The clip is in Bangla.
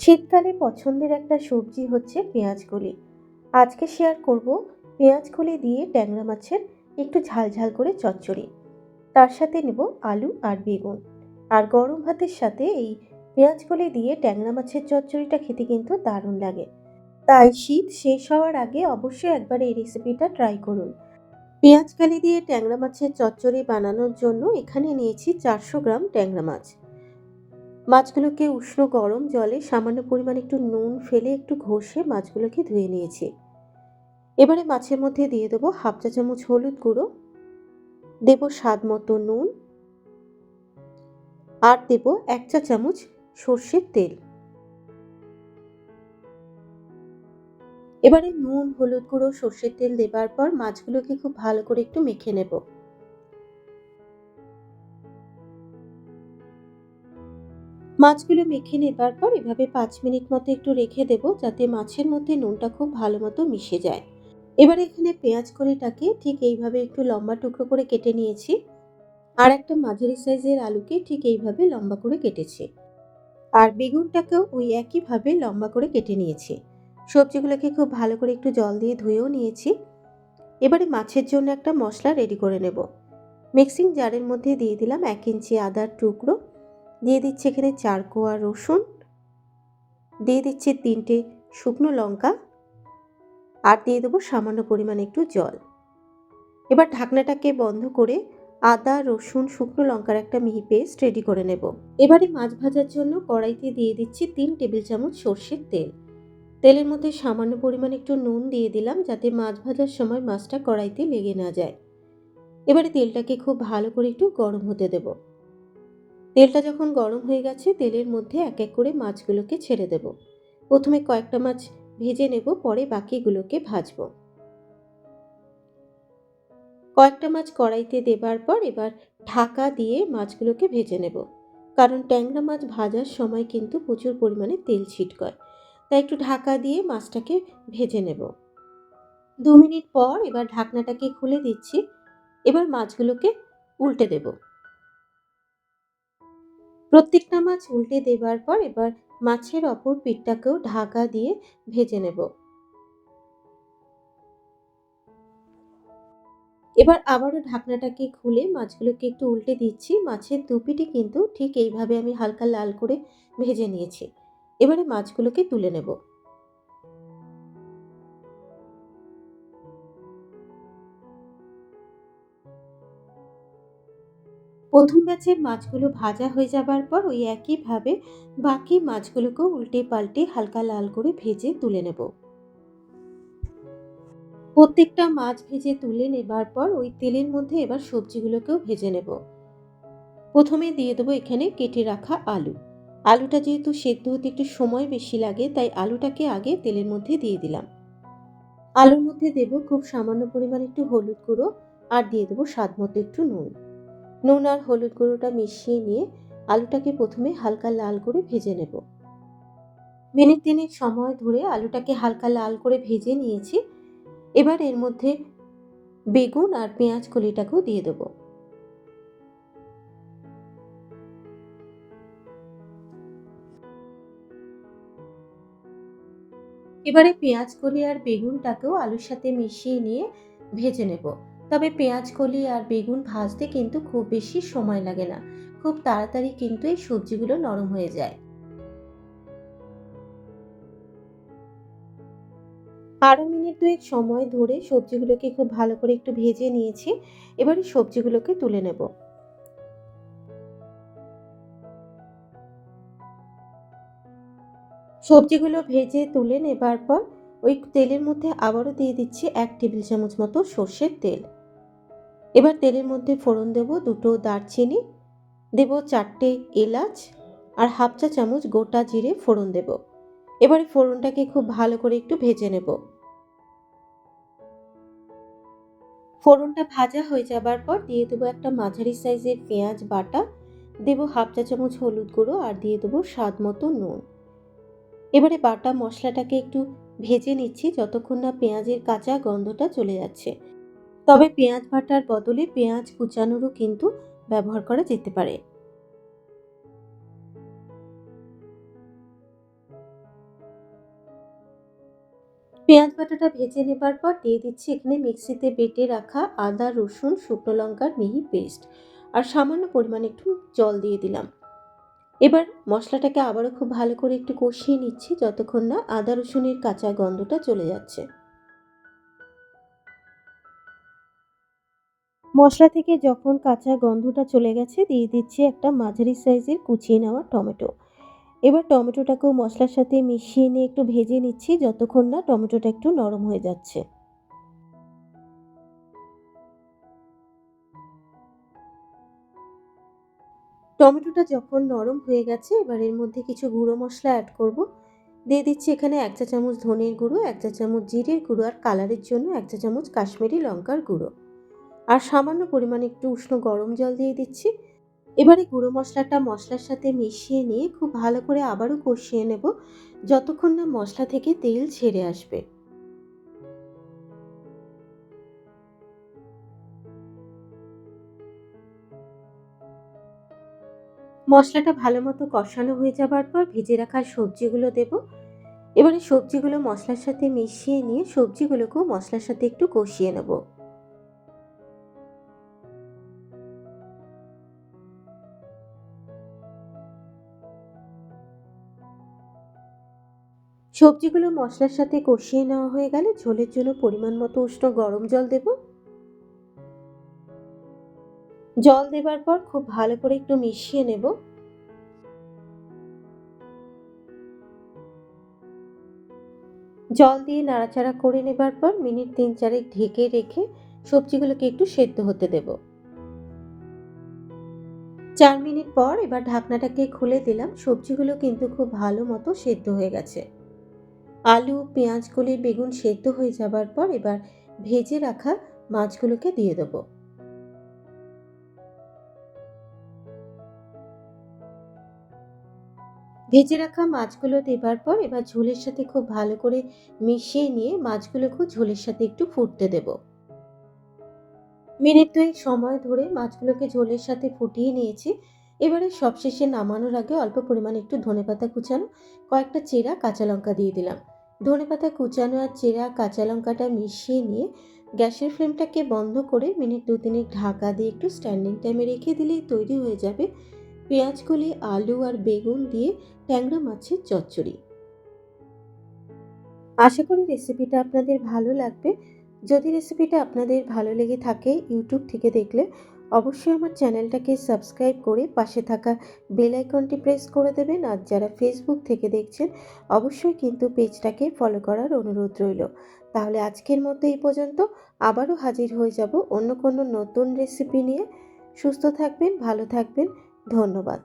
শীতকালে পছন্দের একটা সবজি হচ্ছে পেঁয়াজকলি। আজকে শেয়ার করব পেঁয়াজকলি দিয়ে ট্যাংরা মাছের একটু ঝালঝাল করে চচ্চড়ি। তার সাথে নেব আলু আর বেগুন। আর গরম ভাতের সাথে এই পেঁয়াজকলি দিয়ে ট্যাংরা মাছের চচ্চড়িটা খেতে কিন্তু দারুণ লাগে। তাই শীত শেষ হওয়ার আগে অবশ্যই একবার এই রেসিপিটা ট্রাই করুন। পেঁয়াজকালি দিয়ে ট্যাংরা মাছের চচ্চড়ি বানানোর জন্য এখানে নিয়েছি চারশো গ্রাম ট্যাংরা মাছ। মাছগুলোকে উষ্ণ গরম জলে সামান্য পরিমাণ একটু নুন ফেলে একটু ঘষে মাছগুলোকে ধুয়ে নিয়েছি। এবারে মাছের মধ্যে দিয়ে দেবো হাফ চা চামচ হলুদ গুঁড়ো, দেব স্বাদ মতো নুন, আর দেব এক চা চামচ সর্ষের তেল। এবারে নুন, হলুদ গুঁড়ো, সর্ষের তেল দেবার পর মাছগুলোকে খুব ভালো করে একটু মেখে নেব। মাছগুলো মেখে নেবার পর এভাবে পাঁচ মিনিট মতো একটু রেখে দেব যাতে মাছের মধ্যে নুনটা খুব ভালো মতো মিশে যায়। এবার এখানে পেঁয়াজ কলিটাকে ঠিক এইভাবে একটু লম্বা টুকরো করে কেটে নিয়েছি। আর একটা মাঝারি সাইজের আলুকে ঠিক এইভাবে লম্বা করে কেটেছি। আর বেগুনটাকেও ওই একইভাবে লম্বা করে কেটে নিয়েছি। সবজিগুলোকে খুব ভালো করে একটু জল দিয়ে ধুয়েও নিয়েছি। এবারে মাছের জন্য একটা মশলা রেডি করে নেব। মিক্সিং জারের মধ্যে দিয়ে দিলাম এক ইঞ্চি আদার টুকরো। দিয়ে দিচ্ছি এখানে চার কোয়া রসুন। দিয়ে দিচ্ছি তিনটে শুকনো লঙ্কা। আর দিয়ে দেবো সামান্য পরিমাণে একটু জল। এবার ঢাকনাটাকে বন্ধ করে আদা, রসুন, শুকনো লঙ্কার একটা মিহি পেস্ট রেডি করে নেব। এবারে মাছ ভাজার জন্য কড়াইতে দিয়ে দিচ্ছি তিন টেবিল চামচ সর্ষের তেল। তেলের মধ্যে সামান্য পরিমাণ একটু নুন দিয়ে দিলাম যাতে মাছ ভাজার সময় মাছটা কড়াইতে লেগে না যায়। এবারে তেলটাকে খুব ভালো করে একটু গরম হতে দেবো। তেলটা যখন গরম হয়ে গেছে, তেলের মধ্যে এক এক করে মাছগুলোকে ছেড়ে দেব। প্রথমে কয়েকটা মাছ ভেজে নেব, পরে বাকিগুলোকে ভাজবো। কয়েকটা মাছ কড়াইতে দেবার পর এবার ঢাকা দিয়ে মাছগুলোকে ভেজে নেব। কারণ ট্যাংরা মাছ ভাজার সময় কিন্তু প্রচুর পরিমাণে তেল ছিটকয়। তাই একটু ঢাকা দিয়ে মাছটাকে ভেজে নেব। দু মিনিট পর এবার ঢাকনাটাকে খুলে দিচ্ছি। এবার মাছগুলোকে উল্টে দেবো। প্রত্যেকটা মাছ উল্টে দেবার পর এবার মাছের অপর পিঠটাকেও ঢাকা দিয়ে ভেজে নেব। এবার আবারও ঢাকনাটাকে খুলে মাছগুলোকে একটু উল্টে দিচ্ছি। মাছের দুপিটি কিন্তু ঠিক এইভাবে আমি হালকা লাল করে ভেজে নিয়েছি। এবারে মাছগুলোকে তুলে নেব। প্রথম ব্যাচের মাছগুলো ভাজা হয়ে যাবার পর ওই একইভাবে বাকি মাছগুলোকেও উল্টে পাল্টে হালকা লাল করে ভেজে তুলে নেব। প্রত্যেকটা মাছ ভেজে তুলে নেবার পর ওই তেলের মধ্যে এবার সবজিগুলোকেও ভেজে নেব। প্রথমে দিয়ে দেবো এখানে কেটে রাখা আলু। আলুটা যেহেতু সেদ্ধ হতে একটু সময় বেশি লাগে, তাই আলুটাকে আগে তেলের মধ্যে দিয়ে দিলাম। আলুর মধ্যে দেব খুব সামান্য পরিমাণ একটু হলুদ গুঁড়ো আর দিয়ে দেবো স্বাদ মতো একটু নুন। নুন আর হলুদ গুঁড়োটা মিশিয়ে নিয়ে আলুটাকে প্রথমে হালকা লাল করে ভেজে নেব। মিনিট তিনেক সময় ধরে আলুটাকে হালকা লাল করে ভেজে নিয়েছি। এবার এর মধ্যে বেগুন আর পেঁয়াজ কলিটাকেও দিয়ে দেব। এবারে পেঁয়াজ কলি আর বেগুনটাকেও আলুর সাথে মিশিয়ে নিয়ে ভেজে নেব। তবে পেঁয়াজ, কলি আর বেগুন ভাজতে কিন্তু খুব বেশি সময় লাগে না। খুব তাড়াতাড়ি কিন্তু এই সবজিগুলো নরম হয়ে যায়। আরও মিনিট দুয়েক সময় ধরে সবজিগুলোকে খুব ভালো করে একটু ভেজে নিয়েছি। এবারে সবজিগুলোকে তুলে নেব। সবজিগুলো ভেজে তুলে নেবার পর ওই তেলের মধ্যে আবারও দিয়ে দিচ্ছি এক টেবিল চামচ মতো সর্ষের তেল। এবার তেলের মধ্যে ফোড়ন দেব দুটো দারচিনি, দেব চারটে এলাচ আর হাফ চা চামচ গোটা জিরে ফোড়ন দেব। এবারে ফোড়নটাকে খুব ভালো করে একটু ভেজে নেব। ফোড়নটা ভাজা হয়ে যাবার পর দিয়ে দেবো একটা মাঝারি সাইজের পেঁয়াজ বাটা, দেবো হাফ চা চামচ হলুদ গুঁড়ো আর দিয়ে দেবো স্বাদ মতো নুন। এবারে বাটা মশলাটাকে একটু ভেজে নিচ্ছি যতক্ষণ না পেঁয়াজের কাঁচা গন্ধটা চলে যাচ্ছে। তবে পেঁয়াজ বাটার বদলে পেঁয়াজ কুচানোরও কিন্তু ব্যবহার করা যেতে পারে। পেঁয়াজ বাটাটা ভেজে নেবার পর দিয়ে দিচ্ছি এখানে মিক্সিতে বেটে রাখা আদা, রসুন, শুকনো লঙ্কার মিহি পেস্ট। আর সামান্য পরিমাণে একটু জল দিয়ে দিলাম। এবার মশলাটাকে আবারও খুব ভালো করে একটু কষিয়ে নিচ্ছি, যতক্ষণ না আদা, রসুনের কাঁচা গন্ধটা চলে যাচ্ছে। মশলা থেকে যখন কাঁচা গন্ধটা চলে গেছে, দিয়ে দিচ্ছি একটা মাঝারি সাইজের কুচিয়ে নেওয়া টমেটো। এবার টমেটোটাকেও মশলার সাথে মিশিয়ে নিয়ে একটু ভেজে নিচ্ছি, যতক্ষণ না টমেটোটা একটু নরম হয়ে যাচ্ছে। টমেটোটা যখন নরম হয়ে গেছে, এবার এর মধ্যে কিছু গুঁড়ো মশলা অ্যাড করব। দিয়ে দিচ্ছি এখানে এক চা চামচ ধনের গুঁড়ো, এক চা চামচ জিরের গুঁড়ো আর কালারের জন্য এক চা চামচ কাশ্মীরি লঙ্কার গুঁড়ো। আর সামান্য পরিমাণে একটু উষ্ণ গরম জল দিয়ে দিচ্ছি। এবারে গুঁড়ো মশলাটা মশলার সাথে মিশিয়ে নিয়ে খুব ভালো করে আবারও কষিয়ে নেব, যতক্ষণ না মশলা থেকে তেল ছেড়ে আসবে। মশলাটা ভালো মতো কষানো হয়ে যাবার পর ভেজে রাখা সবজিগুলো দেব। এবারে সবজিগুলো মশলার সাথে মিশিয়ে নিয়ে সবজিগুলোকেও মশলার সাথে একটু কষিয়ে নেব। সবজিগুলো মশলার সাথে কষিয়ে নেওয়া হয়ে গেলে ঝোলের জন্য পরিমাণ মতো উষ্ণ গরম জল দেব। জল দেবার পর খুব ভালো করে একটু মিশিয়ে নেব। জল দিয়ে নাড়াচাড়া করে নেবার পর মিনিট তিন চারেক ঢেকে রেখে সবজিগুলোকে একটু সেদ্ধ হতে দেব। চার মিনিট পর এবার ঢাকনাটাকে খুলে দিলাম। সবজিগুলো কিন্তু খুব ভালো মতো সেদ্ধ হয়ে গেছে। আলু পেঁয়াজগুলি বেগুন সেদ্ধ হয়ে যাবার পর এবার ভেজে রাখা মাছগুলোকে দিয়ে দেবো। ভেজে রাখা মাছগুলো দেবার পর এবার ঝোলের সাথে খুব ভালো করে মিশিয়ে নিয়ে মাছগুলোকেও ঝোলের সাথে একটু ফুটতে দেব। মিনিট দুয়েক সময় ধরে মাছগুলোকে ঝোলের সাথে ফুটিয়ে নিয়েছি। এবারে সবশেষে নামানোর আগে অল্প পরিমাণে একটু ধনেপাতা কুচানো, কয়েকটা চেরা কাঁচা লঙ্কা দিয়ে দিলাম। ধনেপাতা কুচানো আর চেরা কাঁচা লঙ্কাটা মিশিয়ে নিয়ে গ্যাসের ফ্লেমটাকে বন্ধ করে মিনিট দু তিনেক ঢাকা দিয়ে একটু স্ট্যান্ডিং টাইমে রেখে দিলেই তৈরি হয়ে যাবে পেঁয়াজকলি, আলু আর বেগুন দিয়ে ট্যাংরা মাছের চচ্চড়ি। আশা করি রেসিপিটা আপনাদের ভালো লাগবে। যদি রেসিপিটা আপনাদের ভালো লেগে থাকে ইউটিউব থেকে দেখলে অবশ্যই আমার চ্যানেলটাকে সাবস্ক্রাইব করে পাশে থাকা বেল আইকনটি প্রেস করে দেবেন। আর যারা ফেসবুক থেকে দেখছেন, অবশ্যই কিন্তু পেজটাকে ফলো করার অনুরোধ রইল। তাহলে আজকের মতো এই পর্যন্ত। আবারও হাজির হয়ে যাব অন্য কোনো নতুন রেসিপি নিয়ে। সুস্থ থাকবেন, ভালো থাকবেন। ধন্যবাদ।